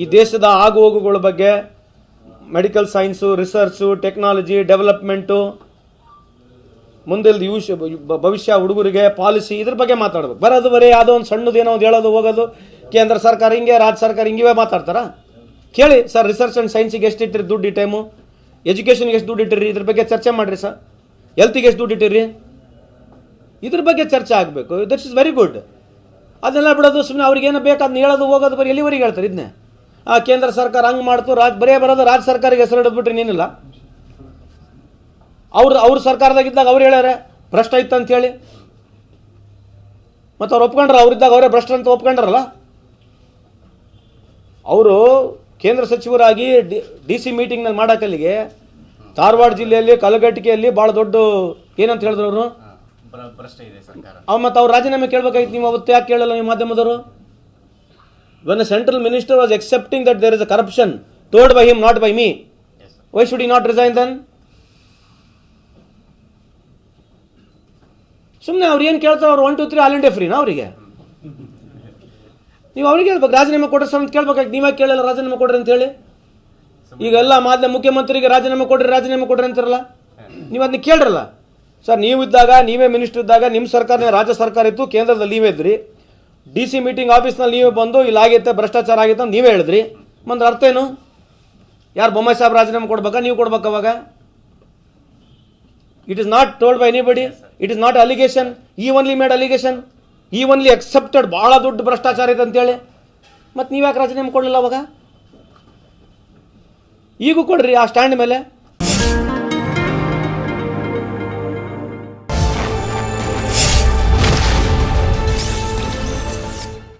ಈ ದೇಶದ ಆಗು ಹೋಗುಗಳ ಬಗ್ಗೆ medical science, research, technology, development, ಮುಂದೆ ಯೂಶ್ ಭವಿಷ್ಯ ಹುಡುಗರಿಗೆ ಪಾಲಿಸಿ ಇದ್ರ ಬಗ್ಗೆ ಮಾತಾಡ್ಬೇಕು. ಬರೋದು ಬರೀ ಯಾವುದೋ ಒಂದು ಸಣ್ಣದೇನೋ ಒಂದು ಹೇಳೋದು, ಹೋಗೋದು, ಕೇಂದ್ರ ಸರ್ಕಾರ ಹಿಂಗೆ, ರಾಜ್ಯ ಸರ್ಕಾರ ಹಿಂಗಿವೆ ಮಾತಾಡ್ತಾರ? ಕೇಳಿ ಸರ್, ರಿಸರ್ಚ್ ಆ್ಯಂಡ್ ಸೈನ್ಸಿಗೆ ಎಷ್ಟು ಇಟ್ಟಿರಿ ದುಡ್ಡು ಈ ಟೈಮು? ಎಜುಕೇಷನ್ಗೆ ಎಷ್ಟು ದುಡ್ಡು ಇಟ್ಟಿರಿ? ಇದ್ರ ಬಗ್ಗೆ ಚರ್ಚೆ ಮಾಡಿರಿ ಸರ್. ಹೆಲ್ತಿಗೆ ಎಷ್ಟು ದುಡ್ಡು ಇಟ್ಟಿರಿ? ಇದ್ರ ಬಗ್ಗೆ ಚರ್ಚೆ ಆಗಬೇಕು. That's is very good. ಅದನ್ನೆಲ್ಲ ಬಿಡೋದು ಸುಮ್ಮನೆ ಅವ್ರಿಗೇನು ಬೇಕು ಅದನ್ನ ಹೇಳೋದು, ಹೋಗೋದು, ಬರೀ ಎಲ್ಲಿವರೆಗೆ ಹೇಳ್ತಾರೆ ಇದನ್ನೇ? ಆ ಕೇಂದ್ರ ಸರ್ಕಾರ ಹಂಗೆ ಮಾಡ್ತು ರಾಜ್ ಬರೇ ಬರೋದು ರಾಜ್ಯ ಸರ್ಕಾರಿಗೆ ಹೆಸರು ಹಿಡಿದ್ಬಿಟ್ರಿ ನೀನಿಲ್ಲ. ಅವ್ರು ಅವ್ರ ಸರ್ಕಾರದಾಗಿದ್ದಾಗ ಅವ್ರು ಹೇಳ್ಯಾರೆ ಭ್ರಷ್ಟ ಇತ್ತು ಅಂತ ಹೇಳಿ. ಮತ್ತು ಅವ್ರು ಒಪ್ಕೊಂಡ್ರ ಅವ್ರಿದ್ದಾಗ ಅವರೇ ಭ್ರಷ್ಟ ಅಂತ ಒಪ್ಕೊಂಡ್ರಲ್ಲ. ಅವರು ಕೇಂದ್ರ ಸಚಿವರಾಗಿ ಡಿ ಡಿ ಸಿ ಮೀಟಿಂಗ್ನಲ್ಲಿ ಮಾಡೋಕಲ್ಲಿಗೆ ಧಾರವಾಡ ಜಿಲ್ಲೆಯಲ್ಲಿ ಕಲಘಟಿಕೆಯಲ್ಲಿ ಭಾಳ ದೊಡ್ಡ ಏನಂತ ಹೇಳಿದ್ರು ಅವರು? ಮತ್ತು ಅವ್ರು ರಾಜೀನಾಮೆ ಕೇಳಬೇಕಾಗಿತ್ತು ನೀವು ಅವತ್ತು ಯಾಕೆ ಕೇಳಲ್ಲ ನೀವು ಮಾಧ್ಯಮದವರು? When central minister was accepting that there is a corruption told by him not by me yes sir why should he not resign then ಸುಮ್ಮನೆ ಅವ್ರು ಏನು ಕೇಳ್ತಾರೆ ಅವ್ರು one two three all India ಫ್ರೀನಾ ಅವರಿಗೆ? ನೀವು ಅವ್ರಿಗೆ ಹೇಳ್ಬೇಕು ರಾಜೀನಾಮೆ ಕೊಡ್ರಿ ಸರ್ ಅಂತ ಕೇಳ್ಬೇಕಾಗಿ ನೀವೇ ಕೇಳಲ್ಲ ರಾಜೀನಾಮೆ ಕೊಡ್ರಿ ಅಂತ ಹೇಳಿ? ಈಗ ಎಲ್ಲ ಮುಖ್ಯಮಂತ್ರಿಗೆ ರಾಜೀನಾಮೆ ಕೊಡ್ರಿ ರಾಜೀನಾಮೆ ಕೊಡ್ರಿ ಅಂತಾರಲ್ಲ? ನೀವು ಅದನ್ನ ಕೇಳ್ರಲ್ಲ? ಸರ್ ನೀವು ಇದ್ದಾಗ ನೀವೇ ಮಿನಿಸ್ಟರ್ ಇದ್ದಾಗ ನಿಮ್ಮ ಸರ್ಕಾರ ರಾಜ್ಯ ಸರ್ಕಾರ ಇತ್ತು ಕೇಂದ್ರದಲ್ಲಿ ನೀವೇ ಇದ್ರಿ. ಡಿ ಸಿ ಮೀಟಿಂಗ್ ಆಫೀಸ್ನಲ್ಲಿ ನೀವೇ ಬಂದು ಇಲ್ಲಿ ಆಗಿತ್ತೆ ಭ್ರಷ್ಟಾಚಾರ ಆಗಿತ್ತು ಅಂತ ನೀವೇ ಹೇಳಿದ್ರಿ. ಮುಂದೆ ಅರ್ಥ ಏನು? ಯಾರು ಬೊಮ್ಮಾಯಿ ಸಾಹೇಬ್ ರಾಜೀನಾಮೆ ಕೊಡ್ಬೇಕಾ, ನೀವು ಕೊಡ್ಬೇಕು ಅವಾಗ? It is not told by anybody it is not allegation ಈ ಒನ್ಲಿ ಮೇಡ್ ಅಲಿಗೇಷನ್ ಈ ಒನ್ಲಿ ಅಕ್ಸೆಪ್ಟೆಡ್ ಭಾಳ ದೊಡ್ಡ ಭ್ರಷ್ಟಾಚಾರ ಇದೆ ಅಂತೇಳಿ. ಮತ್ತು ನೀವ್ಯಾಕೆ ರಾಜೀನಾಮೆ ಕೊಡಲಿಲ್ಲ ಅವಾಗ? ಈಗೂ ಕೊಡ್ರಿ, ಆ ಸ್ಟ್ಯಾಂಡ್ ಮೇಲೆ.